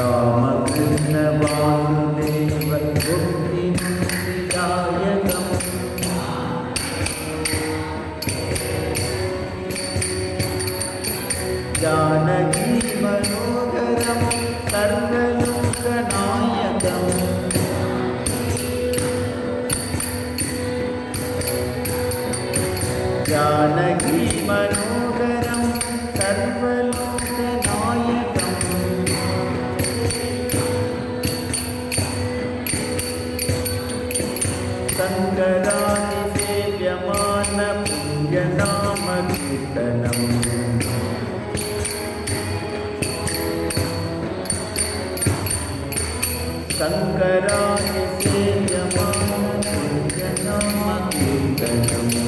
रामकृष्ण वासुदेव बुद्धिमुक्तिदायकम् जानकी मनोहरं सर्वलोकनायकम् जानकी मनोहरं शङ्कराणि सेव्यमानपुण्यनामकीर्तनम् शङ्कराणि सेव्यमानपुण्यनामकीर्तनम्